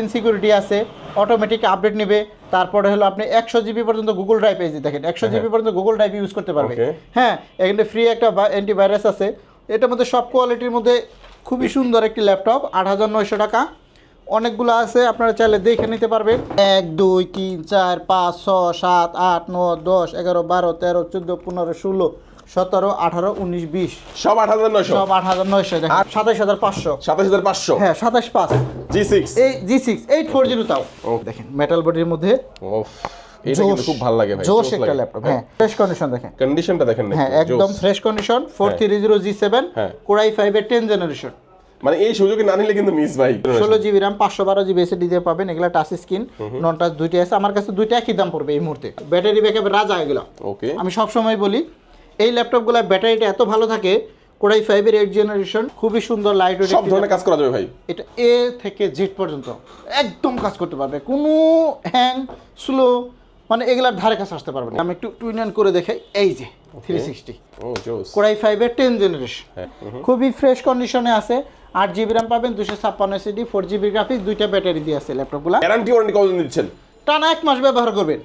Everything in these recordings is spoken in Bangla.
ইন সিকিউরিটি আছে অটোমেটিক আপডেট নেবে তারপরে হলো আপনি একশো জিবি পর্যন্ত গুগল ড্রাইভ এই যে দেখেন একশো জিবি পর্যন্ত গুগল ড্রাইভ ইউজ করতে পারবে। হ্যাঁ এখানে ফ্রি একটা অ্যান্টিভাইরাস আছে। এটার মধ্যে সব কোয়ালিটির মধ্যে খুবই সুন্দর একটি ল্যাপটপ আট হাজার নয়শো টাকা। অনেকগুলো আছে আপনারা চাইলে দেখে নিতে পারবেন। এক দুই তিন চার পাঁচ ছ সাত আট নয় দশ এগারো বারো তেরো চোদ্দ পনেরো ষোলো। সতেরো আঠারো উনিশ বিশ। সব আট হাজার নয়শো। সব আট হাজার নয়শো সাতাশ হাজার পাঁচশো। সাতাশ হাজার পাঁচশো? হ্যাঁ সাতাশ পাঁচ। G six. এই G six eight four zero তাও। দেখেন মেটাল বডির মধ্যে খুব ভালো লাগে ভাই জোশ একটা ল্যাপটপ হ্যাঁ। ফ্রেশ কন্ডিশন দেখেন। কন্ডিশনটা দেখেন হ্যাঁ একদম fresh condition four three zero G seven. Core i ফাইভের টেন জেনারেশন মানে এই সুযোগে না নিলে কিন্তু মিস ভাই। ষোলো জিবি র্যাম পাঁচশো বারো জিবি পাবেন এগুলো টাচ স্ক্রিন নন টাচ দুইটা আছে। আমার কাছে দুইটা একই দাম পড়বে এই মুহূর্তে। ব্যাটারি ব্যাকআপ রাজা এগুলো। ওকে আমি সবসময় বলি এই ল্যাপটপগুলো ব্যাটারিটা এত ভালো থাকে কোরাই ফাইভের এইট জেনারেশন খুবই সুন্দর লাইট সব ধরনের কাজ করা যাবে ভাই। এটা এ থেকে জেড পর্যন্ত একদম কাজ করতে পারবে কোনো হ্যাং স্লো মানে এগুলার ধারে কাছে আসতে পারবে না। আমি একটু টুইন অ্যান্ড করে দেখাই এই যে থ্রি সিক্সটি কোরাই ফাইভের টেন জেনারেশন খুবই ফ্রেশ কন্ডিশনে আছে আট জিবি র্যাম পাবেন দুশো ছাপ্পান্ন এসিডি ফোর জিবি গ্রাফিক্স দুইটা ব্যাটারি দিয়ে আছে ল্যাপটপগুলো। গ্যারান্টি ওয়ারেন্টি কতদিন দিচ্ছেন? টানা এক মাস ব্যবহার করবেন।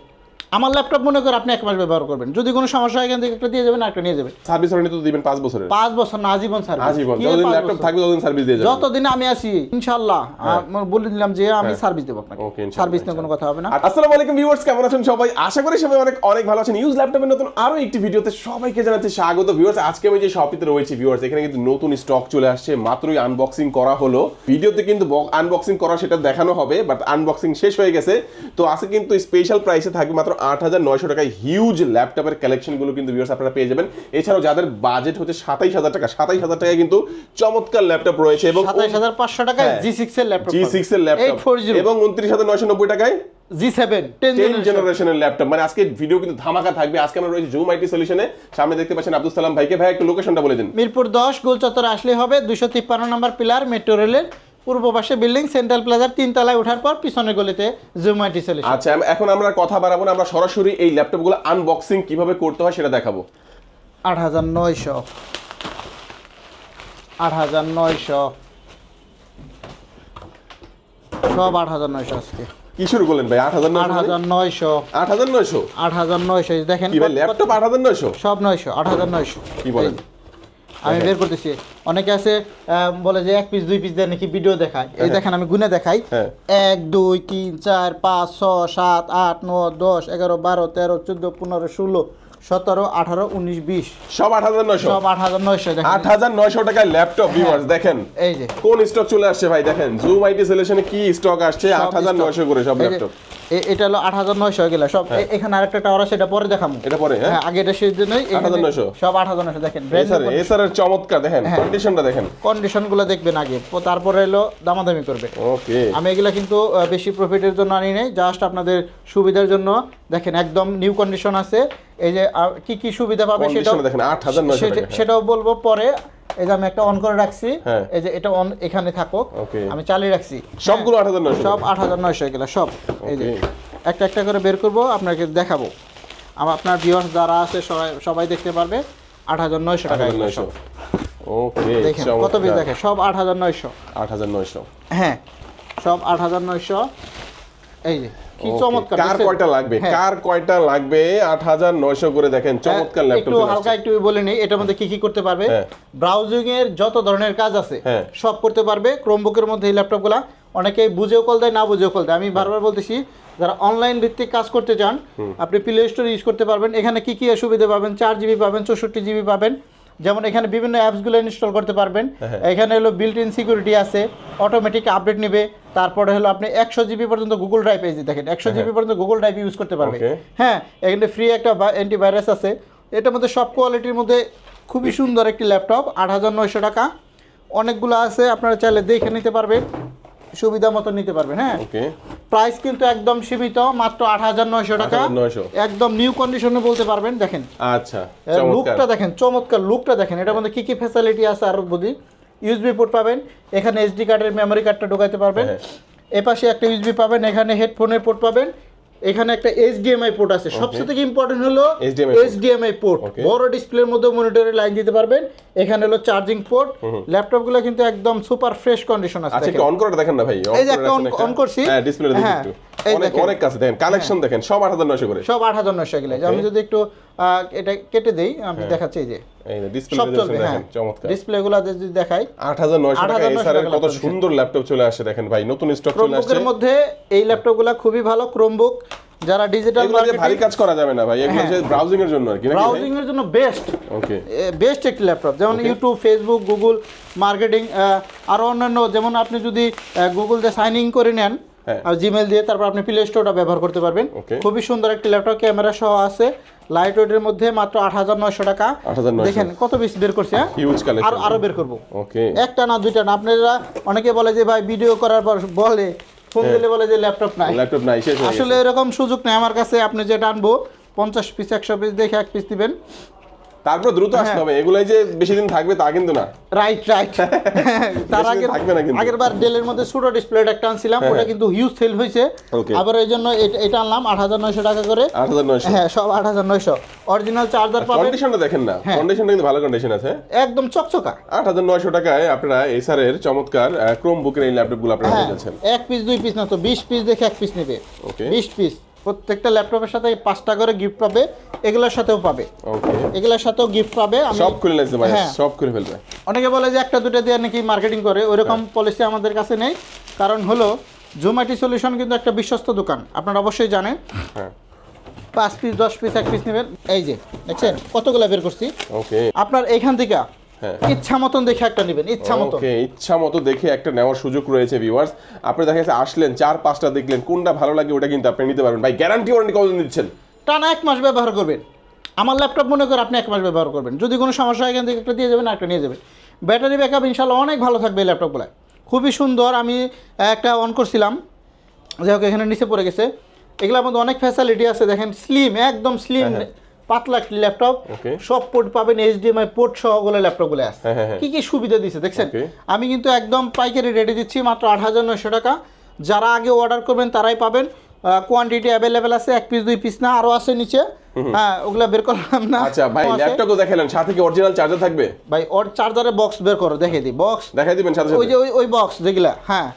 আমার ল্যাপটপ মনে করে আপনি এক মাস ব্যবহার করবেন। যদি কোনো সমস্যা হয় এখান থেকে একটা দিয়ে যাবেন একটা নিয়ে যাবেন। সার্ভিস ওয়ারেন্টি তো দিবেন পাঁচ বছরের। পাঁচ বছর না আজীবন সার্ভিস। আজীবন যতদিন ল্যাপটপ থাকবে ততদিন সার্ভিস দিয়ে যাবেন। যতদিন আমি আছি ইনশাল্লাহ আমি বলে দিলাম যে আমি সার্ভিস দেবো আপনাকে। সার্ভিস নিয়ে কোনো কথা হবে না। আসসালামু আলাইকুম ভিউয়ার্স কেমন আছেন সবাই? আশা করি সবাই অনেক অনেক ভালো আছেন। ইউজ ল্যাপটপের নতুন আরও একটি ভিডিওতে সবাইকে জানাচ্ছি স্বাগত। ভিউয়ার্স আজকে আমি যে শপটিতে রয়েছি ভিউয়ার্স এখানে কিন্তু নতুন স্টক চলে আসছে। মাত্রই আনবক্সিং করা হলো। ভিডিওতে কিন্তু আনবক্সিং করা সেটা দেখানো হবে বাট আনবক্সিং শেষ হয়ে গেছে। তো আজকে কিন্তু স্পেশাল প্রাইসে থাকবে মাত্র আট হাজার নয়শো টাকায় হিউজ ল্যাপটপের কালেকশনগুলো কিন্তু ভিউয়ার্স আপনারা পেয়ে যাবেন। এছাড়াও যাদের বাজেট হচ্ছে সাতাইশ হাজার টাকা সাতাইশ হাজার টাকায় কিন্তু চমৎকার ল্যাপটপ রয়েছে এবং সাতাইশ হাজার পাঁচশো টাকায় হ্যাঁ। জি সিক্স এর ল্যাপটপ জি সিক্স এর ল্যাপটপ এবং উনত্রিশ হাজার নয়শো নব্বই টাকায় জি সেভেন টেন জেনারেশনের ল্যাপটপ মানে আজকে ভিডিও কিন্তু ধামাকা থাকবে। আজকে আমরা রয়েছে জুম আইটি সলিউশনে সামনে দেখতে পাচ্ছেন আব্দুল সালাম ভাইকে। ভাই একটু লোকেশনটা বলে দিন। মিরপুর দশ গোল চত্বরে আসলে হবে। দুশো তিপ্পান্ন নম্বর পিলার মেট্রো রেলের পূর্ব পাশে বিল্ডিং সেন্ট্রাল প্লাজার তিন তলায় ওঠার পর পিছনের গলিতে জুমাইটি সলিউশন আচ্ছা এখন আমরা কথা বাড়াবো না আমরা সরাসরি এই ল্যাপটপগুলো আনবক্সিং কীভাবে করতে হয় সেটা দেখাবো। আট হাজার নয়শো। আট হাজার নয়শো। সব আট হাজার নয়শো আজকে। কি শুরু করলেন ভাই? আট হাজার আট হাজার নয়শো। আট হাজার নয়শো? আট হাজার নয়শো। দেখেন ল্যাপটপ আট হাজার নয়শো? সব নয়শো আট হাজার নয়শো। কি বলেন? আমি বের করতেছি। অনেকে আছে আহ, বলে যে এক পিস দুই পিস দেয় নাকি ভিডিও দেখায়। এই দেখেন আমি গুনে দেখাই। হ্যাঁ। এক দুই তিন চার পাঁচ ছ সাত আট ন দশ এগারো বারো তেরো চোদ্দ পনেরো ষোলো সতেরো আঠারো উনিশ বিশ। সব আট হাজার নয়শো। সব আট হাজার নয়শো দেখেন। আট হাজার নয়শো টাকায় ল্যাপটপ ভিউয়ার্স দেখেন? এই যে। কোন স্টক চলে আসছে ভাই দেখেন? জুম আইটি সলিউশনে কি স্টক আসছে? সব আট হাজার। নয়শো করে সব ল্যাপটপ এটা হলো আট হাজার নয়শো হয়ে। সব এখানে আরেকটা টাওয়ার আছে এটা পরে দেখাবো এটা পরে হ্যাঁ? হ্যাঁ আগে এটা সেই জন্যই 8,900 সব আট হাজার নয়শো দেখেন। এসার এসারের চমৎকার দেখেন হ্যাঁ। কন্ডিশনটা দেখেন। কন্ডিশনগুলো দেখবেন আগে তারপরে এলো দামাদামি করবে। ওকে আমি এগুলা কিন্তু বেশি প্রফিটের জন্য আনি নাই জাস্ট আপনাদের সুবিধার জন্য। দেখেন একদম নিউ কন্ডিশন আছে। এই যে কি কি সুবিধা পাবে কন্ডিশন দেখেন আট হাজার নয়শো সেটা- টাকা। সেটাও বলব পরে। এই যে আমি একটা অন করে রাখছি। হ্যাঁ। এই যে এটা অন এখানে থাকুক। আমি চালিয়ে রাখছি। সবগুলো আট হাজার নয়শো সব আট হাজার নয়শো এগুলো সব। এই যে একটা একটা করে বের করব আপনাকে দেখাবো। আমার আপনার ভিউয়ার্স যারা আছে সবাই সবাই দেখতে পারবে। আট হাজার নয়শো টাকা। ওকে দেখেন কত পিস দেখে সব আট হাজার নয়শো। আট হাজার নয়শো। হ্যাঁ সব আট হাজার নয়শো। এই যে কি চমৎকার কার কয়টা লাগবে? হ্যাঁ। কার কয়টা লাগবে? আট হাজার নয়শো করে দেখেন চমৎকার হ্যাঁ, ল্যাপটপ একটু হালকা একটু বলে নিই এটার মধ্যে কি কি করতে পারবে? হ্যাঁ। ব্রাউজিং এর যত ধরনের কাজ আছে হ্যাঁ। সব করতে পারবে। ক্রোমবুকের মধ্যে এই ল্যাপটপগুলা অনেকেই বুঝেও কল দেয় না বুঝেও কল দেয়। আমি বারবার বলতেছি যারা অনলাইন ভিত্তিক কাজ করতে চান আপনি প্লে স্টোর ইউজ করতে পারবেন। এখানে কি কি সুবিধা পাবেন? চার জিবি পাবেন চৌষট্টি জিবি পাবেন। যেমন এখানে বিভিন্ন অ্যাপসগুলো ইনস্টল করতে পারবেন। হ্যাঁ। এখানে হলো বিল্ট ইন সিকিউরিটি আছে অটোমেটিক আপডেট নেবে তারপরে হলো আপনি একশো জিবি পর্যন্ত গুগল ড্রাইভ এই যে দেখেন একশো জিবি পর্যন্ত গুগল ড্রাইভ ইউজ করতে পারবে। হ্যাঁ এখানে ফ্রি একটা অ্যান্টিভাইরাস আছে। এটার মধ্যে সব কোয়ালিটির মধ্যে খুবই সুন্দর একটি ল্যাপটপ আট হাজার নয়শো টাকা। অনেকগুলো আছে আপনারা চাইলে দেখে নিতে পারবেন। সুবিধা মতো নিতে পারবেন হ্যাঁ? প্রাইস কিন্তু একদম সীমিত মাত্র আট হাজার নয়শো টাকা। একদম নিউ কন্ডিশনে বলতে পারবেন দেখেন। আচ্ছা লুকটা দেখেন চমৎকার লুকটা দেখেন। এটার মধ্যে কি কি ফ্যাসিলিটি আছে আর বুঝি ইউএসবি পোর্ট পাবেন এখানে এসডি কার্ডের মেমোরি কার্ডটা ঢোকাতে পারবেন। এ এপাশে একটা ইউএসবি পাবেন এখানে হেডফোনের পোর্ট পাবেন এখানে একটা এইচডিএমআই পোর্ট আছে। সবচেয়ে থেকে ইম্পর্টেন্ট হলো। HDMI port. বড় ডিসপ্লের মধ্যে মনিটরের লাইন দিতে পারবেন। এখানে হলো চার্জিং পোর্ট ল্যাপটপগুলো কিন্তু একদম সুপার ফ্রেশ কন্ডিশন আছে আচ্ছা অন করে দেখেন না ভাই। এই যে একটা on করছি। হ্যাঁ ডিসপ্লে দেখি হ্যাঁ, একটু। অনেক অনেক কাছে। দেখেন কালেকশন দেখেন সব 8900 করে। সব আট হাজার নয়শো গেলে আমি যদি একটু এটা কেটে দেই আমি দেখাচ্ছি এই যে। এই ডিসপ্লে হ্যাঁ দেখেন চমৎকার। ডিসপ্লে গুলো যদি দেখাই 8900 টাকা 8900 এসআর এর কত সুন্দর ল্যাপটপ চলে আসে দেখেন ভাই নতুন স্টক চলে আসছে ক্রোমবুকের মধ্যে এই ল্যাপটপগুলো খুবই ভালো ক্রোমবুক যারা ডিজিটাল ভারী কাজ করা যাবে না ভাই এগুলো হ্যাঁ। যে ব্রাউজিং এর জন্য আর কি ব্রাউজিং এর জন্য বেস্ট ওকে বেস্ট একটি ল্যাপটপ যেমন ইউটিউব ফেসবুক গুগল মার্কেটিং আরও অন্যান্য যেমন আপনি যদি গুগল দিয়ে সাইন ইন করে নেন হ্যাঁ। জিমেল দিয়ে তারপর আপনি প্লে স্টোরটা ব্যবহার করতে পারবেন। খুবই সুন্দর একটি ল্যাপটপ ক্যামেরা সহ আছে। লাইট ওয়েটের মধ্যে মাত্র আট হাজার নয়শো টাকা। দেখেন কত পিস বের করছে হ্যাঁ? আরও বের করব। একটা না দুইটা না। আপনারা অনেকে বলে যে ভাই ভিডিও করার পর বলে ফোন হ্যাঁ। দিলে বলে যে ল্যাপটপ নাই। ল্যাপটপ নাই আসলে এরকম সুযোগ নেই। আমার কাছে আপনি যেটা আনব পঞ্চাশ পিস একশো পিস দেখে এক পিস দিবেন। তারপর দ্রুত আসতে হ্যাঁ। হবে। এগুলাই যে বেশি দিন থাকবে তা কিন্তু না। রাইট রাইট তার আগে থাকবে না কিন্তু। আগের বার ডেলের মধ্যে ছোট ডিসপ্লে একটা আনছিলাম হ্যাঁ, ওটা হ্যাঁ। কিন্তু হিউজ সেল হয়েছে. আবার এই জন্য এটা- আনলাম আট হাজার নয়শো টাকা করে। 8900 হ্যাঁ সব আট হাজার নয়শো। অরিজিনাল চার্জার পাবেন। কন্ডিশনটা দেখেন না। কন্ডিশনটা কিন্তু ভালো কন্ডিশন আছে। একদম চকচকা। আট হাজার নয়শো টাকায় আপনারা এসার এর চমৎকার ক্রোম বুকের এই ল্যাপটপগুলো আপনারা পেয়ে যাচ্ছেন। এক পিস দুই পিস না তো বিশ পিস দেখে এক পিস নেবে. বিশ পিস প্রত্যেকটা ল্যাপটপের সাথে পাঁচটা করে গিফট পাবে এগুলোর সাথেও পাবে। এগুলোর সাথেও গিফট পাবে সব খুলে নিয়েছে ভাই হ্যাঁ। সব খুলে ফেলবে। অনেকে বলে যে একটা দুটো দিয়ে নাকি মার্কেটিং করে ওইরকম হ্যাঁ। পলিসি আমাদের কাছে নেই। কারণ হলো জোম্যাটি সলিউশন কিন্তু একটা বিশ্বস্ত দোকান আপনারা অবশ্যই জানেন। হ্যাঁ। পাঁচ পিস দশ পিস এক পিস নেবেন। এই যে দেখছেন? কতগুলো বের করছি? ওকে আপনার এইখান থেকে হ্যাঁ। ইচ্ছা মতন দেখে একটা নেবেন ইচ্ছা মতন ওকে ইচ্ছা মতো দেখে একটা নেওয়ার সুযোগ রয়েছে ভিউয়ার্স আপনি দেখা যাচ্ছে আসলেন চার পাঁচটা দেখলেন কোনটা ভালো লাগে ওটা কিন্তু আপনি নিতে পারবেন। ভাই গ্যারান্টি ওয়ারেন্টি কতদিন দিচ্ছেন? টানা এক মাস ব্যবহার করবেন। আমার ল্যাপটপ মনে করে আপনি এক মাস ব্যবহার করবেন। যদি কোনো সমস্যা হয় এখান থেকে একটা দিয়ে যাবেন একটা নিয়ে যাবেন। ব্যাটারি ব্যাকআপ ইনশাল্লাহ অনেক ভালো থাকবে এই ল্যাপটপগুলো খুবই সুন্দর আমি একটা অন করছিলাম। যাই হোক এখানে নিচে পড়ে গেছে। এগুলোর মধ্যে অনেক ফ্যাসিলিটি আছে দেখেন স্লিম একদম স্লিম হ্যাঁ, পাতলা একটি ল্যাপটপ সব পোর্ট পাবেন এইচডিএমআই পোর্ট সহ ওগুলো ল্যাপটপগুলো আছে। হ্যাঁ, হ্যাঁ, হ্যাঁ। কি কি সুবিধা দিছে দেখছেন? আমি কিন্তু একদম পাইকারি রেটে দিচ্ছি মাত্র আট হাজার নয়শো টাকা। যারা আগে অর্ডার করবেন তারাই পাবেন। কোয়ান্টিটি অ্যাভেলেবেল আছে এক পিস দুই পিস না আরও আছে নিচে। হ্যাঁ ওগুলা বের করলাম না। আচ্ছা ভাই। ল্যাপটপও দেখালেন সাথে কি অরিজিনাল চার্জার থাকবে? ভাই ওর চার্জারে বক্স বের করো দেখে দিই। বক্স দেখাই দিবেন সাথে ওই যে ওই ওই বক্স যেগুলা হ্যাঁ।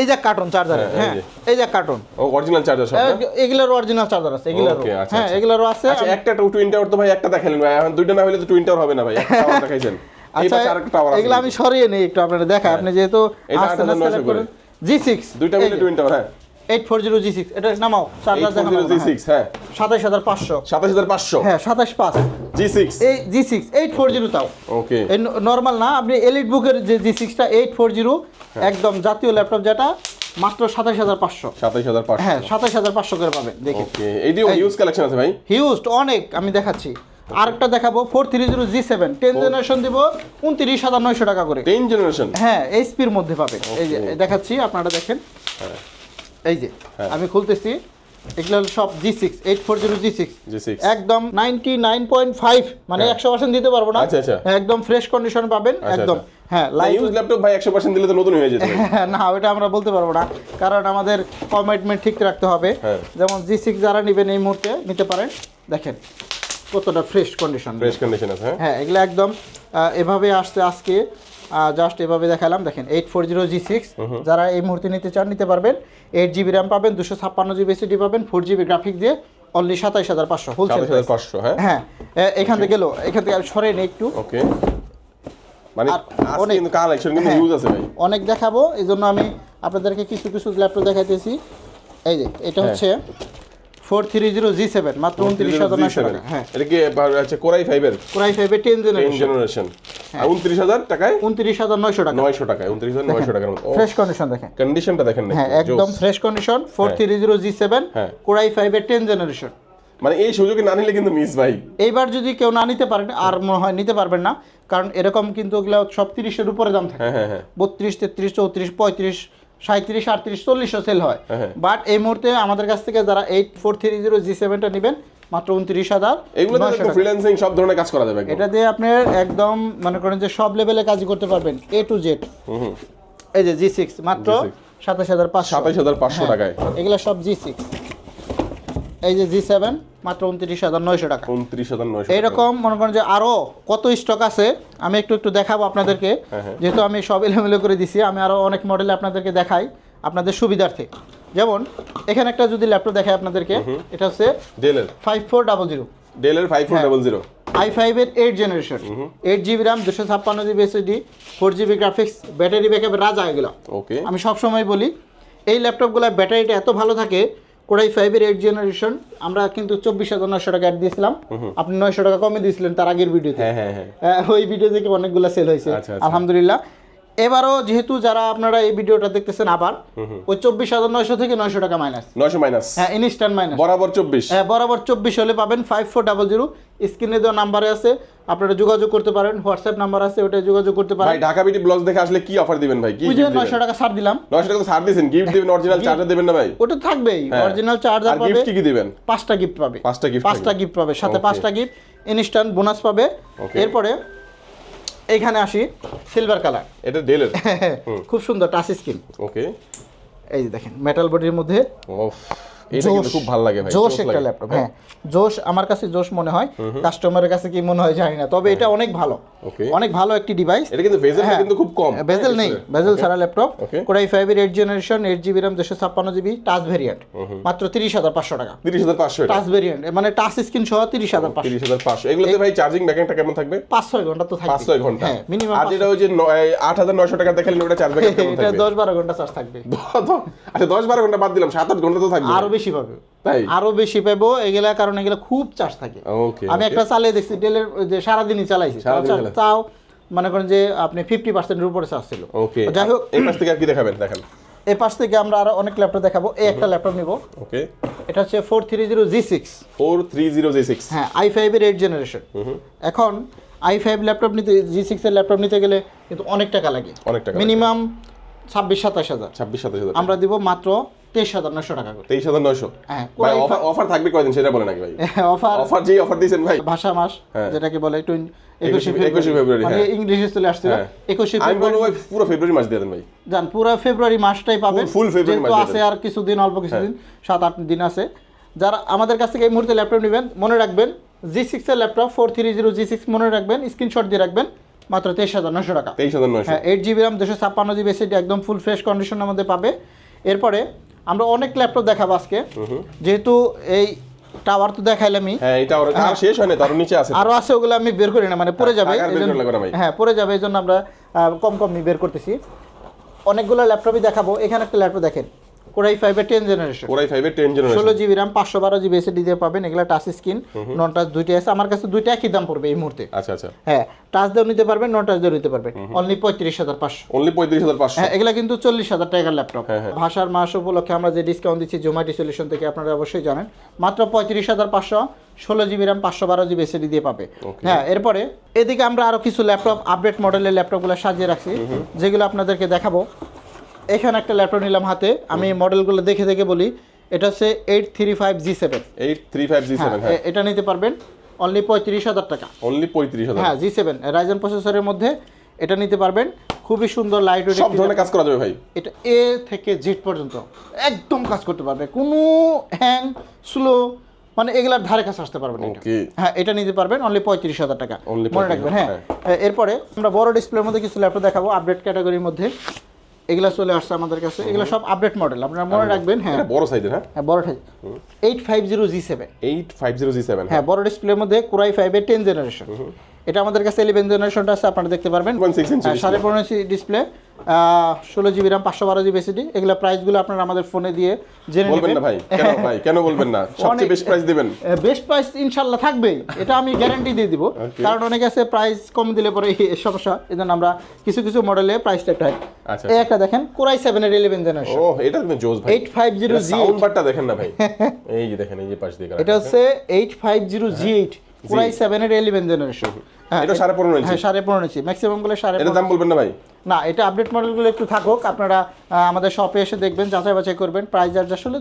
এই যে কার্টুন চার্জার হ্যাঁ, এই হ্যাঁ যে। এই কার্টুন ও অরিজিনাল চার্জার সব এগুলার অরিজিনাল চার্জার আছে এগুলার আচ্ছা, হ্যাঁ এগুলারও আছে আচ্ছা একটা টুইন টাওয়ার তো ভাই একটা দেখালেন ভাই। এখন দুইটা না হলে তো টুইন টাওয়ার হবে না ভাই একটা টাওয়ার দেখাইছেন। আচ্ছা এগুলো আমি সরিয়ে নেই একটু আপনারা দেখা আপনি যেহেতু এটা আসছেন না 8900 select করেন। জি সিক্স দুইটা মিলে টুইন টাওয়ার হ্যাঁ। Eight four zero G six এটা নামাও জি6 হ্যাঁ। সাতাশ হাজার পাঁচশো। হ্যাঁ সাতাশ পাঁচ। জি6 এই G six eight four zero তাও। ওকে এই নর্মাল না আপনি এলিট বুকের যে জি সিক্সটা এইট ফোর জিরো হ্যাঁ। একদম জাতীয় ল্যাপটপ যেটা মাত্র সাতাশ হাজার পাঁচশো। 27500 হ্যাঁ সাতাশ হাজার পাঁচশো করে পাবেন দেখে এইটিও ইউজ কালেকশন আছে ভাই। হিউজ অনেক আমি দেখাচ্ছি। আরেকটা দেখাবো four three zero G seven ten generation দিব উনত্রিশ হাজার নয়শো টাকা করে। টেন জেনারেশন হ্যাঁ এইচপির মধ্যে পাবেন। এই যে দেখাচ্ছি আপনারা দেখেন। হ্যাঁ। এই যে হ্যাঁ। আমি খুলতেছি এগুলো হলো সব G six eight four zero G six একদম নাইনটি নাইন পয়েন্ট ফাইভ মানে হ্যাঁ। একশো পার্সেন্ট দিতে পারব না আচ্ছা, আচ্ছা। একদম ফ্রেশ কন্ডিশন পাবেন আচ্ছা, একদম। হ্যাঁ লাইভ ইউজ ল্যাপটপ ভাই 100% দিলে তো নতুন হয়ে যেত না ওটা আমরা বলতে পারব না কারণ আমাদের কমিটমেন্ট ঠিক রাখতে হবে। যেমন জি সিক্স যারা নেবেন এই মুহূর্তে নিতে পারেন দেখেন কতটা ফ্রেশ কন্ডিশন ফ্রেশ কন্ডিশন আছে হ্যাঁ এগুলো একদম এভাবে আসছে আজকে জাস্ট এভাবে দেখালাম। দেখেন eight four zero G six যারা এই মুহূর্তে নিতে চান নিতে পারবেন। এইট জিবি র্যাম পাবেন দুশো ছাপ্পান্ন জিবি এসিডি পাবেন ফোর জিবি গ্রাফিক দিয়ে অনলি সাতাইশ হাজার পাঁচশো হোলসেল 27500 হ্যাঁ? হ্যাঁ এখান থেকে গেলো এখান থেকে সরে নেই একটু। ওকে মানে অনেক- কালেকশন কিন্তু হ্যাঁ। ইউজ আছে ভাই। অনেক দেখাবো এই জন্য আমি আপনাদেরকে কিছু কিছু ল্যাপটপ দেখাইতেছি। এই যে এটা হ্যাঁ। হচ্ছে four three zero G seven মাত্র উনত্রিশ হাজার হ্যাঁ। এটা কি আচ্ছা কোরাই 5 এর? কোরাই ফাইভে টেন 10 জেনারেশন জেনারেশন আর 29000 টাকায়? উনত্রিশ হাজার নয়শো টাকা। 900 টাকায় 29900 টাকার মতো। ফ্রেশ কন্ডিশন দেখেন। কন্ডিশনটা দেখেন হ্যাঁ একদম fresh condition four three zero G seven হ্যাঁ। কোরাই ফাইভের টেন জেনারেশন মানে এই সুযোগে না নিলে কিন্তু মিস ভাই। এইবার যদি কেউ না নিতে পারেন আর মনে হয় নিতে পারবেন না কারণ এরকম কিন্তু ওগুলো সব তিরিশের উপরে দাম থাকে। হ্যাঁ হ্যাঁ হ্যাঁ। বত্রিশ তেত্রিশ চৌত্রিশ পঁয়ত্রিশ সাঁত্রিশ আটত্রিশ চল্লিশও সেল হয়। হ্যাঁ। বাট এই মুহূর্তে আমাদের কাছ থেকে যারা eight four three zero G সেভেনটা নেবেন মাত্র উনত্রিশ হাজার। এগুলো। ফ্রিল্যান্সিং সব ধরনের কাজ করা যাবে এটা দিয়ে আপনার একদম মনে করেন যে সব লেভেলে কাজ করতে পারবেন এ টু জেড এই যে জি সিক্স মাত্র G6 সাতাশ হাজার পাঁচশো। টাকায়। এগুলো সব জি সিক্স এই যে জি সেভেন মাত্র উনত্রিশ হাজার নয়শো টাকা। উনত্রিশ হাজার নয়শো এইরকম মনে করেন যে আরও কত স্টক আছে আমি একটু একটু দেখাবো আপনাদেরকে। হ্যাঁ, হ্যাঁ। যেহেতু আমি সব এলোমেলো করে দিছি আমি আরও অনেক মডেলে আপনাদেরকে দেখাই আপনাদের সুবিধার্থে। যেমন এখানে একটা যদি ল্যাপটপ দেখাই আপনাদেরকে এটা হচ্ছে ডেলের ফাইভ ফোর ডাবল জিরো ডেলের five four. Double zero I ফাইভের eight generation eight GB RAM দুশো ছাপ্পান্ন GB SSD four GB graphics battery backup রাজা এগুলো ওকে আমি সবসময় বলি এই ল্যাপটপগুলো ব্যাটারিটা এত ভালো থাকে কোরাই ফাইভের এইট জেনারেশন আমরা কিন্তু চব্বিশ হাজার নয়শো টাকা অ্যাড দিয়েছিলাম। আপনি নয়শো টাকা কমে দিয়েছিলেন তার আগের ভিডিওতে। হ্যাঁ হ্যাঁ হ্যাঁ। ওই ভিডিও থেকে অনেকগুলো সেল হয়েছে। আচ্ছা, আচ্ছা। আলহামদুলিল্লাহ। এবারও যেহেতু যারা আপনারা এই ভিডিওটা দেখতেছেন আবার ওই চব্বিশ হাজার নয়শো থেকে নয়শো টাকা মাইনাস নয়শো মাইনাস হ্যাঁ ইনস্ট্যান্ট মাইনাস বরাবর চব্বিশ। হ্যাঁ বরাবর চব্বিশ হলে পাবেন ফাইভ ফোর ডাবল জিরো স্ক্রিনে দেওয়া নাম্বারে আছে আপনারা যোগাযোগ করতে পারেন হোয়াটসঅ্যাপ নাম্বার আছে ওটা যোগাযোগ করতে ভাই পারেন ঢাকা বিটি ব্লগ দেখে আসলে কি অফার দিবেন ভাই? কি দিবেন? নয়শো টাকা ছাড় দিলাম। নয়শো টাকা ছাড় দিয়েছেন গিফট দিবেন অরিজিনাল চার্জার দেবেন না ভাই? ওটা থাকবেই হ্যাঁ। অরিজিনাল চার্জার আর পাবে। গিফট কি দিবেন? পাঁচটা গিফট পাবে। পাঁচটা gift পাঁচটা। গিফট পাবে সাথে পাঁচটা গিফট ইনস্ট্যান্ট বোনাস পাবে. এরপরে এইখানে আসি সিলভার কালার এটা ডেলের খুব সুন্দর টাচ স্ক্রিন ওকে এই যে দেখেন মেটাল বডির মধ্যে। এটা কিন্তু খুব ভালো লাগে ভাই জোশ জোশ একটা ল্যাপটপ হ্যাঁ। জোশ আমার কাছে জোশ মনে হয় কাস্টমারের কাছে কি মনে হয় জানি না তবে এটা অনেক ভালো। অনেক ভালো একটি ডিভাইস এটা কিন্তু ভেজেল হ্যাঁ। কিন্তু খুব কম। বেজেল নেই বেজেল ছাড়া ল্যাপটপ. কোরাই ফাইভের eight generation eight GB RAM দুশো ছাপ্পান্ন জিবি টাচ ভেরিয়েন্ট মাত্র তিরিশ হাজার পাঁচশো টাকা। তিরিশ হাজার পাঁচশো এটা? টাচ ভেরিয়েন্ট মানে টাচ স্ক্রিন সহ তিরিশ হাজার পাঁচশো। তিরিশ হাজার পাঁচশো। এগুলোতে ভাই চার্জিং ব্যাকআপটা কেমন থাকবে? পাঁচ ছয় ঘণ্টা তো থাকবে। পাঁচ ছয় ঘণ্টা। হ্যাঁ মিনিমাম আর যেটা ওই যে নয়- আট হাজার নয়শো টাকা দেখালেন ওটা চার্জ ব্যাকআপ কেমন এটা থাকবে? দশ বারো ঘণ্টা চার্জ থাকবে। আচ্ছা দশ বারো ঘণ্টা বাদ দিলাম সাত আট ঘণ্টা তো থাকবে। আরও বেশি পাবে। তাই? আরও বেশি পাবো এগুলা কারণ এগুলা খুব চার্জ থাকে। আমি একটা চালিয়ে দেখছি ডেলের যে সারাদিনই চালাইছি। তাও মনে করেন যে আপনি ফিফটি পার্সেন্টের উপরে চার্জ ছিল। যাই হোক। এই পাশ থেকে আর কি দেখাবেন? দেখেন। এই পাশ থেকে আমরা আরও অনেক ল্যাপটপ দেখাবো। এই একটা ল্যাপটপ নিব। ওকে। এটা হচ্ছে four three zero G six four three zero G six হ্যাঁ আই ফাইভের এইট জেনারেশন এখন আই ফাইভ ল্যাপটপ নিতে জি সিক্সের ল্যাপটপ নিতে গেলে কিন্তু অনেক টাকা লাগে। অনেক টাকা মিনিমাম ছাব্বিশ সাতাশ হাজার। ছাব্বিশ সাতাশ হাজার। আমরা দিব মাত্র তেইশ হাজার টাকা করে। তেইশ হাজার নয়শো? হ্যাঁ ভাই অফার অফার থাকবে কয়দিন সেটা বলে নাকি ভাই। অফার অফার যেই অফার দিয়েছেন ভাই। ভাষা মাস হ্যাঁ। যেটাকে বলে একুশে ফেব্রুয়ারি, মানে হ্যাঁ। ইংলিশে চলে আসছিল। হ্যাঁ। একুশে ফেব্রুয়ারি ভাই পুরো ফেব্রুয়ারি মাস দিয়ে দেন ভাই। যান পুরো ফেব্রুয়ারি মাসটাই পাবেন। Full- full ফেব্রুয়ারি মাস আছে আর কিছুদিন অল্প কিছুদিন সাত আট দিন আছে। যারা আমাদের কাছ থেকে এই মুহূর্তে ল্যাপটপ নেবেন মনে রাখবেন জি সিক্সের laptop four three zero G six মনে রাখবেন স্ক্রিনশট দিয়ে রাখবেন। মাত্র তেইশ হাজার নশো টাকা। তেইশ হাজার নয়শো। হ্যাঁ এইট জিবি র্যাম দুশো ছাপ্পান্ন জিবি এসিডি একদম ফুল ফ্রেশ কন্ডিশনের মধ্যে পাবে। এরপরে আমরা অনেক ল্যাপটপ দেখাবো আজকে। যেহেতু এই টাওয়ার তো দেখাইলামই হ্যাঁ শেষ হয়। না তার নিচে আছে। আরও আছে ওগুলো আমি বের করি না মানে পড়ে যাবে। না ভাই। হ্যাঁ পড়ে যাবে এই জন্য আমরা কম কম বের করতেছি। অনেকগুলো ল্যাপটপই দেখাবো। এখানে একটা ল্যাপটপ দেখেন। কোরাই ফাইভের টেন জেনারেশন ওরাই ফাইভের টেন জেনারেশন ষোলো জিবি র্যাম পাঁচশো বারো জিবি দিয়ে পাবেন এগুলো টাচ স্ক্রিন নন টাচ দুইটা আছে। আমার কাছে দুইটা একই দাম পড়বে এই মুহূর্তে। আচ্ছা আচ্ছা। হ্যাঁ টাচ দিয়েও নিতে পারবেন নন টাচ দিয়েও নিতে পারবেন। অনলি পঁয়ত্রিশ হাজার পাঁচশো। অনলি পঁয়ত্রিশ হাজার পাঁচশো। হ্যাঁ এগুলা কিন্তু চল্লিশ হাজার টাকার ল্যাপটপ হ্যাঁ। ভাষার মাস উপলক্ষে আমরা যে ডিসকাউন্ট দিচ্ছি জোম্যাটো সলিউশন থেকে আপনারা অবশ্যই জানেন। মাত্র পঁয়ত্রিশ হাজার পাঁচশো ষোলো জিবি র্যাম পাঁচশো বারো জিবি এসএডি দিয়ে পাবে। হ্যাঁ এরপরে এদিকে আমরা আরও কিছু ল্যাপটপ আপডেট মডেলের ল্যাপটপগুলো সাজিয়ে রাখছি। যেগুলো আপনাদেরকে দেখাবো। এখানে একটা ল্যাপটপ নিলাম হাতে। আমি মডেলগুলো দেখে দেখে বলি এটা হচ্ছে eight three five G seven eight three five G seven এটা নিতে পারবেন। অনলি পঁয়ত্রিশ হাজার টাকা। অনলি পঁয়ত্রিশ হাজার। হ্যাঁ জি সেভেন রাইজেন প্রসেসরের মধ্যে এটা নিতে পারবেন। খুবই সুন্দর লাইট সব ধরনের কাজ করা যাবে ভাই। এটা এ থেকে জেড পর্যন্ত একদম কাজ করতে পারবে। কোনো হ্যাং স্লো মানে এগুলার ধারে কাছে আসতে পারবেন। হ্যাঁ এটা নিতে পারবেন অনলি পঁয়ত্রিশ হাজার টাকা। মনে রাখবেন হ্যাঁ। এরপরে আমরা বড় ডিসপ্লের মধ্যে কিছু ল্যাপটপ দেখাবো আপডেট ক্যাটাগরির মধ্যে। এগুলা চলে আসছে আমাদের কাছে। এগুলো সব আপডেট মডেল আপনারা মনে রাখবেন হ্যাঁ। বড় সাইজের হ্যাঁ? হ্যাঁ বড় eight five zero G seven eight five zero G seven হ্যাঁ বড় ডিসপ্লের মধ্যে কুরাই ফাইভের টেন জেনারেশন এটা আমাদের কাছে ইলেভেন জেনারেশনটা আছে আপনারা দেখতে পারবেন। হ্যাঁ, সাড়ে পনেরো ইঞ্চি ডিসপ্লে ষোলো জিবি রাম পাঁচশো বারো জিবি এসিডি এগুলো প্রাইসগুলো আপনারা আমাদের ফোনে দিয়ে জেনে নেবেন। ভাই ভাই কেন বলবেন না? সবচেয়ে বেস্ট প্রাইস দিবেন। বেস্ট প্রাইস এটা আমি গ্যারান্টি দিয়ে দিব। কারণ অনেকে আছে প্রাইস কম দিলে পরে সমস্যা এজন্য আমরা কিছু কিছু মডেলে প্রাইসটা একটা একটা দেখেন কোরাই 7 এর 11 জেনারেশন ও এটা কিন্তু জোস ভাই। সাউন্ড বারটা দেখেন না ভাই। এই যে দেখেন এই যে পাশ দিয়ে এটা হচ্ছে 850G8 এর ইলেভেন জেনারেশন এটা সাড়ে পনেরো ইঞ্চি। হ্যাঁ, সাড়ে পনেরো ইঞ্চি। ম্যাক্সিমামগুলো সাড়ে এটা দাম বলবেন না ভাই? না এটা আপডেট মডেলগুলো একটু থাকুক। আপনারা আমাদের শপে এসে দেখবেন যাচাই বাছাই করবেন প্রাইস আর যা শুনলে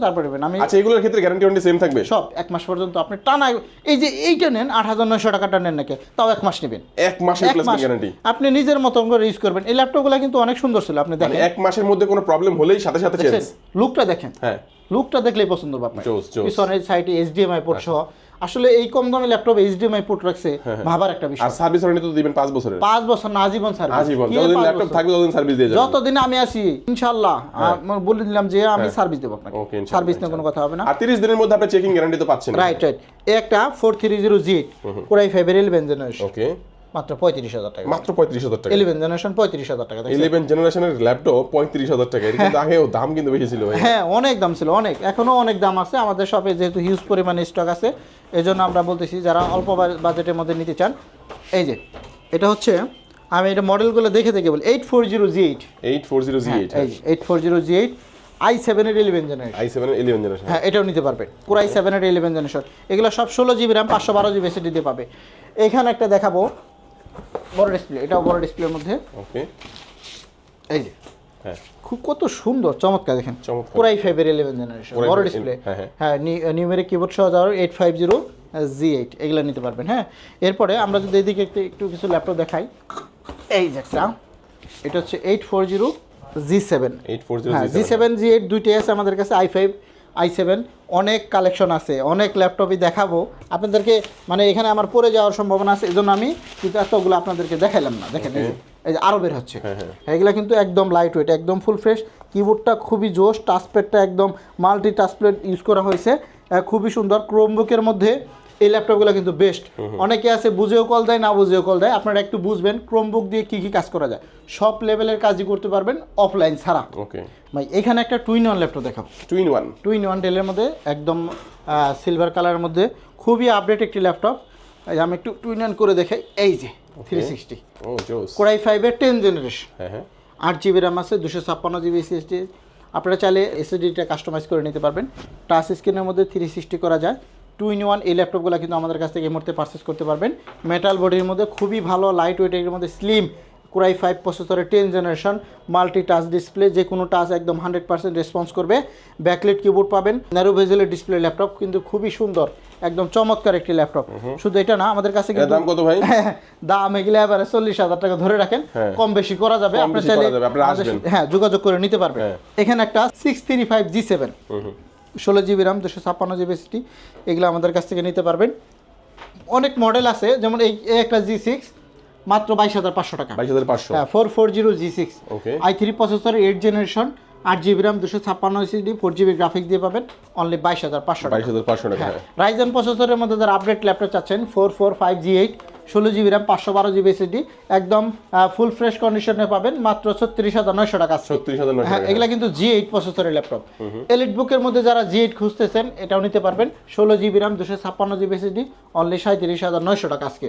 আমি আচ্ছা এগুলোর ক্ষেত্রে গ্যারান্টি ওয়ারেন্টি সেম থাকবে? সব এক মাস পর্যন্ত আপনি টানা এই যে এইটা নেন আট হাজার নয়শো টাকাটা নেন নাকি? তাও এক মাস নেবেন। এক মাসের প্লাস গ্যারান্টি আপনি নিজের মতন করে ইউজ করবেন। এই ল্যাপটপগুলো কিন্তু অনেক সুন্দর ছিল আপনি মানে দেখেন। এক মাসের মধ্যে কোনো প্রবলেম হলেই সাথে সাথে লুকটা দেখেন। হ্যাঁ। লুকটা দেখলেই পছন্দ হবে আপনার। পিছনের সাইডে এইচডিএমআই পড়ছো আসলে এই কম দামে ল্যাপটপ এইচডিএমআই পোর্ট রাখছে ভাবার একটা বিষয়। আর সার্ভিস ওয়ারেন্টি তো দিবেন 5 বছরের। 5 বছর না আজীবন সার্ভিস আজীবন যতদিন ল্যাপটপ থাকবে ততদিন সার্ভিস দিয়ে যাবেন যতদিন আমি আছি ইনশাআল্লাহ। আমি বলে দিলাম যে আমি সার্ভিস দেব আপনাকে। সার্ভিস নিয়ে কোনো কথা হবে না। আর 30 দিনের মধ্যে আপনি চেকিং গ্যারান্টি তো পাচ্ছেন। রাইট রাইট একটা four three zero G core i ফাইভের ইলেভেন জেনারেশন ওকে মাত্র পঁয়ত্রিশ হাজার টাকা। মাত্র 35000 টাকা। ইলেভেন জেনারেশন পঁয়ত্রিশ হাজার টাকা? 11 জেনারেশনের ল্যাপটপ 35000 টাকা। কিন্তু আগেও দাম কিন্তু বেশি ছিল হ্যাঁ অনেক দাম ছিল অনেক। এখনও অনেক দাম আছে। আমাদের শপে যেহেতু হিউজ পরিমাণে স্টক আছে এই জন্য আমরা বলতেছি যারা অল্প বাজেটের মধ্যে নিতে চান এই যে এটা হচ্ছে আমি এটা মডেলগুলো দেখে দেখে বলি। Eight four zero G eight 8400Z8 এই eight eight four zero G eight I সেভেনের ইলেভেন জেনারেশন i7 11 জেনারেশন হ্যাঁ এটাও নিতে পারবে। পুরাই সেভেনের ইলেভেন জেনারেশন এগুলো সব ষোলো জিবি র্যাম পাঁচশো বারো জিবি এসে দিতে পাবে। এখানে একটা দেখাবো। বড় ডিসপ্লে এটাও বড় ডিসপ্লের মধ্যে। ওকে এই যে। হ্যাঁ। খুব কত সুন্দর চমৎকার দেখেন। চমৎকার। পুরাই ফাইভের ইলেভেন জেনারেশন বড় ডিসপ্লে হ্যাঁ, হ্যাঁ। হ্যাঁ নিউমেরিক কিবোর্ড সহ যাওয়ার eight five zero G eight এগুলো নিতে পারবেন হ্যাঁ। এরপরে আমরা যদি এদিকে একটু একটু কিছু ল্যাপটপ দেখাই। এই যে একটা। এটা হচ্ছে eight four zero G seven হ্যাঁ 8400Z7 জি সেভেন জি এইট দুইটাই আছে আমাদের কাছে আই ফাইভ আই সেভেন অনেক কালেকশন আছে অনেক ল্যাপটপই দেখাবো। আপনাদেরকে মানে এখানে আমার পড়ে যাওয়ার সম্ভাবনা আছে এই জন্য আমি কিন্তু এতগুলো আপনাদেরকে দেখাইলাম না। দেখেন এই যে, আরও বের হচ্ছে। হ্যাঁ, হ্যাঁ। এগুলো কিন্তু একদম লাইট ওয়েট একদম ফুল ফ্রেশ কিবোর্ডটা খুবই জোশ টাচপ্যাডটা একদম মাল্টি টাচপ্যাড ইউজ করা হয়েছে। খুবই সুন্দর। ক্রোমবুকের মধ্যে এই ল্যাপটপগুলো কিন্তু বেস্ট অনেকে আছে বুঝেও কল দেয় না বুঝেও কল দেয়। আপনারা একটু বুঝবেন ক্রোমবুক দিয়ে কী কী কাজ করা যায়। সব লেভেলের কাজই করতে পারবেন অফলাইন ছাড়া। ওকে ভাই এখানে একটা টুইন ওয়ান ল্যাপটপ দেখাবো two in one two in one ডেলের মধ্যে একদম সিলভার কালারের মধ্যে। খুবই আপডেট একটি ল্যাপটপ। আমি একটু টুইন ওয়ান করে দেখাই। এই যে থ্রি সিক্সটি কোরাই ফাইভের টেন জেনারেশন আট জিবি র্যাম আছে দুশো ছাপ্পান্ন জিবি এসএসডি আপনারা চাইলে এসএসডিটা কাস্টমাইজ করে নিতে পারবেন। টাচ স্ক্রিনের মধ্যে থ্রি সিক্সটি করা যায়। টু ইন ওয়ান এই ল্যাপটপগুলো কিন্তু আমাদের কাছ থেকে এই মুহূর্তে পারচেস করতে পারবেন। মেটাল বডির মধ্যে খুবই ভালো লাইট ওয়েটের মধ্যে স্লিম কোরাই ফাইভ প্রসেসরের ten generation multi touch display যে কোনো টাচ একদম হান্ড্রেড পার্সেন্ট রেসপন্স করবে। ব্যাকলেট কিবোর্ড পাবেন ন্যারো ভেজেলের ডিসপ্লে ল্যাপটপ কিন্তু খুবই সুন্দর একদম চমৎকার একটি ল্যাপটপ শুধু এটা না আমাদের কাছে কিন্তু দাম কত ভাই? দাম এগুলো এবারে চল্লিশ হাজার টাকা ধরে রাখেন হ্যাঁ। কম বেশি করা যাবে আপনি চাইলে হ্যাঁ যোগাযোগ করে নিতে পারবেন। হ্যাঁ। এখানে একটা six three five G seven ষোলো জিবি র্যাম দুশো ছাপ্পান্ন জিবি এসটি এগুলো আমাদের কাছ থেকে নিতে পারবেন। অনেক মডেল আছে যেমন এই একটা জি সিক্স মাত্র বাইশ হাজার পাঁচশো টাকা। 22500 হ্যাঁ four four zero G six okay I three processor eight generation আট জিবি র্যাম দুশো ছাপ্পান্ন এসডি ফোর জিবি গ্রাফিক দিয়ে পাবেন। অনলি বাইশ হাজার পাঁচশো টাকা। 22500 টাকা হ্যাঁ। হ্যাঁ। রাইজেন প্রসেসরের মধ্যে যারা আপডেট ল্যাপটপ চাচ্ছেন four four five G eight ষোলো জিবি র্যাম পাঁচশো বারো জিবি এসএসডি একদম ফুল ফ্রেশ কন্ডিশনে পাবেন মাত্র ছত্রিশ হাজার নয়শো টাকা আজকে। 36900 হ্যাঁ টাকা এগুলা কিন্তু জি এইট প্রসেসরের ল্যাপটপ এলিট বুকের মধ্যে যারা জি এইট খুঁজতেছেন এটাও নিতে পারবেন। ষোলো জিবি র্যাম দুশো ছাপ্পান্ন জিবি এসএসডি অনলি সাঁত্রিশ হাজার নয়শো টাকা আজকে।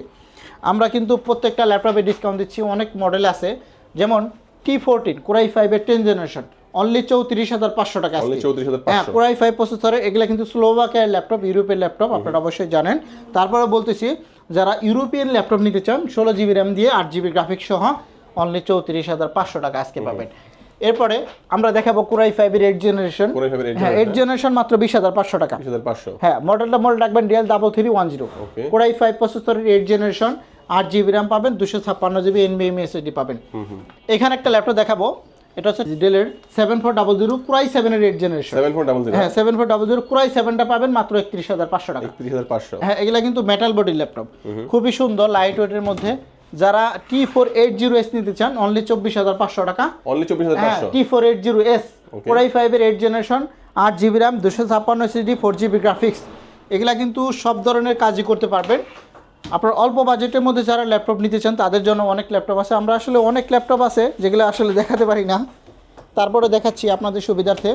আমরা কিন্তু প্রত্যেকটা ল্যাপটপে ডিসকাউন্ট দিচ্ছি অনেক মডেল আছে। যেমন টি ফোরটিন কোরাই ফাইভের টেন জেনারেশন অনলি চৌত্রিশ হাজার পাঁচশো টাকা Only আজকে। 34,500 হ্যাঁ কোরাই ফাইভ প্রসেসরে এগুলো কিন্তু ল্যাপটপ ইউরোপের ল্যাপটপ আপনারা অবশ্যই জানেন। তারপরে বলতেছি যারা ইউরোপিয়ান ল্যাপটপ নিতে চান ষোলো জিবি র্যাম দিয়ে আট জিবি গ্রাফিক্স সহ অনলি চৌত্রিশ হাজার পাঁচশো টাকা আজকে পাবেন। এরপরে আমরা দেখাবো কোরাই ফাইভের এইট জেনারেশন Core i5 এর eight হ্যাঁ এইট জেনারেশন মাত্র বিশ হাজার পাঁচশো টাকা। 20500 হ্যাঁ মডেলটা মডেল রাখবেন DL double three one zero. Core i five প্রসেসরের এইট জেনারেশন আট জিবি র্যাম পাবেন দুশো ছাপ্পান্ন জিবি এনবিএম এসএসডি পাবেন। এখানে একটা ল্যাপটপ দেখাবো। এটা হচ্ছে ডেলের seven four double zero core i সেভেনের এইট জেনারেশন 7400 হ্যাঁ seven four double zero core i সেভেনটা পাবেন মাত্র একত্রিশ হাজার পাঁচশো টাকা। 31500 হ্যাঁ এগুলা কিন্তু মেটাল বডির ল্যাপটপ খুবই সুন্দর লাইট ওয়েটের মধ্যে। যারা T four eight zero S নিতে চান অনলি চব্বিশ হাজার পাঁচশো টাকা। অনলি হ্যাঁ 24500 T four eight zero S. Core i ফাইভের এইট জেনারেশন আট জিবি র্যাম দুশো ছাপ্পান্ন এসএসডি ফোর জিবি গ্রাফিক্স এগুলা কিন্তু সব ধরনের কাজই করতে পারবেন। আপনার অল্প বাজেটের মধ্যে যারা ল্যাপটপ নিতে চান তাদের জন্য অনেক ল্যাপটপ আছে। আমরা আসলে অনেক ল্যাপটপ আছে যেগুলো আসলে দেখাতে পারি না। তারপরে দেখাচ্ছি আপনাদের সুবিধার্থে।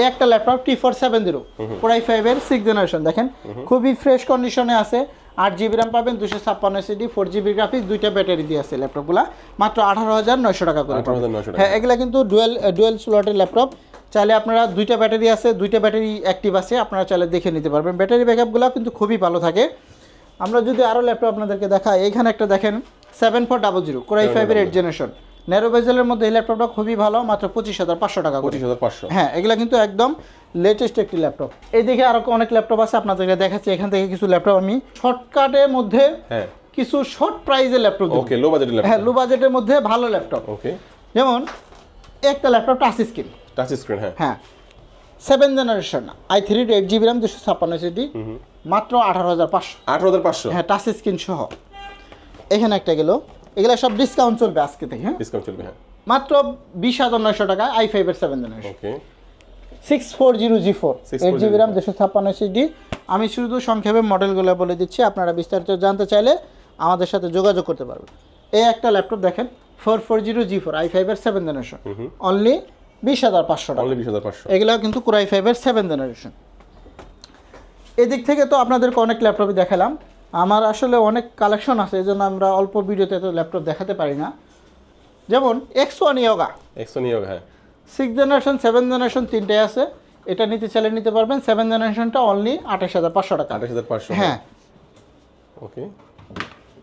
এই একটা laptop T four seven zero core i ফাইভের সিক্স জেনারেশন দেখেন। খুবই ফ্রেশ কন্ডিশনে আছে। আট জিবি র্যাম পাবেন দুশো ছাপ্পান্ন এসিডি ফোর জিবি গ্রাফিক্স দুইটা ব্যাটারি দিয়ে আছে ল্যাপটপগুলো। মাত্র আঠারো হাজার নয়শো টাকা করে হ্যাঁ এগুলা কিন্তু ডুয়েল ডুয়েল স্লটের ল্যাপটপ। চাইলে আপনারা দুইটা ব্যাটারি আছে দুইটা ব্যাটারি অ্যাক্টিভ আছে আপনারা চাইলে দেখে নিতে পারবেন। ব্যাটারি ব্যাকআপগুলো কিন্তু খুবই ভালো থাকে। আমরা যদি আরও ল্যাপটপ আপনাদেরকে দেখাই এইখানে একটা দেখেন seven four double zero core i ফাইভের এইট জেনারেশন ন্যারো বেজেলের মধ্যে এই ল্যাপটপটা খুবই ভালো মাত্র পঁচিশ হাজার পাঁচশো টাকা পঁচিশ হাজার পাঁচশো। হ্যাঁ এগুলো কিন্তু একদম লেটেস্ট একটি ল্যাপটপ এই দিকে আরও অনেক ল্যাপটপ আছে আপনাদেরকে দেখাচ্ছি। এখান থেকে কিছু ল্যাপটপ আমি শর্টকাটের মধ্যে হ্যাঁ। কিছু শর্ট প্রাইজের ল্যাপটপ ওকে লো বাজেটের হ্যাঁ লো বাজেটের মধ্যে ভালো ল্যাপটপ ওকে যেমন একটা laptop touch screen touch screen হ্যাঁ। হ্যাঁ। Seven generation I three eight GB RAM দুশো ছাপ্পান্ন সিডি মাত্র আঠারো হাজার পাঁচশো। আঠারো হাজার পাঁচশো? হ্যাঁ টাচ স্ক্রিন সহ। এখানে একটা গেল। এগুলো সব ডিসকাউন্ট চলবে আজকে থেকে হ্যাঁ? ডিসকাউন্ট চলবে হ্যাঁ। মাত্র বিশ হাজার নয়শো টাকা আই ফাইভের seven generation okay six four zero G four 64 eight GB RAM দুশো ছাপ্পান্ন সিডি আমি শুধু সংক্ষেপে মডেলগুলো বলে দিচ্ছি আপনারা বিস্তারিত জানতে চাইলে আমাদের সাথে যোগাযোগ করতে পারবেন। এই একটা ল্যাপটপ দেখেন four four zero G four I ফাইভের সেভেন জেনারেশন অনলি বিশ হাজার পাঁচশো টাকা। বিশ হাজার পাঁচশো। এগুলো কিন্তু কুরাই ফাইভের সেভেন জেনারেশন এদিক থেকে তো আপনাদেরকে অনেক ল্যাপটপই দেখালাম। আমার আসলে অনেক কালেকশন আছে এই জন্য আমরা অল্প ভিডিওতে তো ল্যাপটপ দেখাতে পারি না। যেমন এক্স ওয়ান ইয়োগা একশো নিয়োগ হ্যাঁ। সিক্স জেনারেশন সেভেন জেনারেশন তিনটে আছে। এটা নিতে চাইলে নিতে পারবেন। সেভেন জেনারেশনটা অনলি আঠাশ হাজার পাঁচশো টাকা। আঠাশ হাজার পাঁচশো হ্যাঁ। ওকে।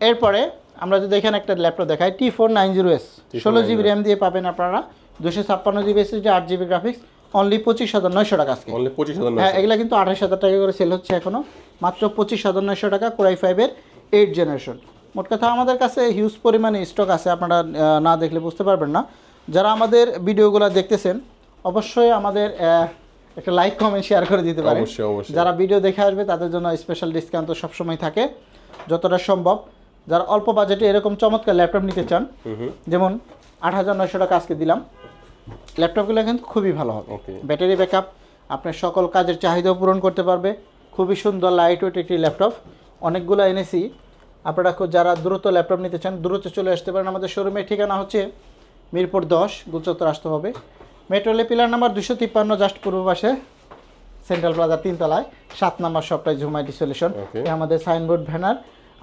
এরপরে আমরা যদি এখানে একটা ল্যাপটপ দেখাই T four nine zero S ষোলো জিবি র্যাম দিয়ে পাবেন আপনারা। দুশো ছাপ্পান্ন জিবি এসএসডি আট জিবি গ্রাফিক্স অনলি পঁচিশ হাজার নয়শো টাকা আজকে। অনলি পঁচিশ হাজার হ্যাঁ এগুলা কিন্তু আঠাশ হাজার টাকা করে সেল হচ্ছে এখনও। মাত্র পঁচিশ হাজার নয়শো টাকা কোরাই ফাইভের এইট জেনারেশন মোট কথা আমাদের কাছে হিউজ পরিমাণে স্টক আছে আপনারা না দেখলে বুঝতে পারবেন না। যারা আমাদের ভিডিওগুলো দেখতেছেন অবশ্যই আমাদের একটা লাইক কমেন্ট শেয়ার করে দিতে পারেন। যারা ভিডিও দেখে আসবে তাদের জন্য স্পেশাল ডিসকাউন্ট তো সবসময় থাকে যতটা সম্ভব। যারা অল্প বাজেটে এরকম চমৎকার ল্যাপটপ নিতে চান যেমন আট হাজার নয়শো টাকা আজকে দিলাম। ল্যাপটপগুলো কিন্তু খুবই ভালো হবে। ব্যাটারি ব্যাকআপ আপনার সকল কাজের চাহিদাও পূরণ করতে পারবে। খুবই সুন্দর লাইট ওয়েট একটি ল্যাপটপ। অনেকগুলো এনেছি। আপনারা খুব যারা দ্রুত ল্যাপটপ নিতে চান দ্রুত চলে আসতে পারেন। আমাদের শোরুমের ঠিকানা হচ্ছে মিরপুর দশ গুলচত্বর আসতে হবে। মেট্রোলে পিলার নাম্বার দুশো তিপ্পান্ন জাস্ট পূর্ব পাশে সেন্ট্রাল প্লাজা তিনতলায় সাত নাম্বার সবটাই ঝুমাইটি সলিউশন. আমাদের সাইনবোর্ড ব্যানার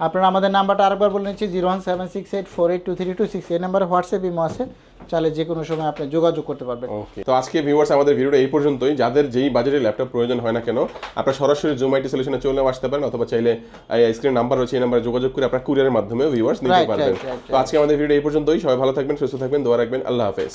আপনারা আমাদের নাম্বারটা আরেকবার বলে নিচ্ছি zero one seven six eight four eight two three two six এই নাম্বারে হোয়াটসঅ্যাপ ইমো আছে চাইলে যে কোনো সময় আপনি যোগাযোগ করতে পারবেন। ওকে তো আজকে ভিউয়ার্স আমাদের ভিডিওটা এই পর্যন্তই। যাদের যেই বাজেটে ল্যাপটপ প্রয়োজন হয় না কেন আপনারা সরাসরি জুম আইটি সলিউশনে চলে আসতে পারেন অথবা চাইলে এই স্ক্রিন নাম্বার রয়েছে এই নাম্বারে যোগাযোগ করে আপনারা কুরিয়ারের মাধ্যমে ভিউয়ার্স নিতে পারবেন। তো আজকে আমাদের ভিডিও এই পর্যন্তই। সবাই ভালো থাকবেন সুস্থ থাকবেন দোয়া রাখবেন। আল্লাহ হাফেজ।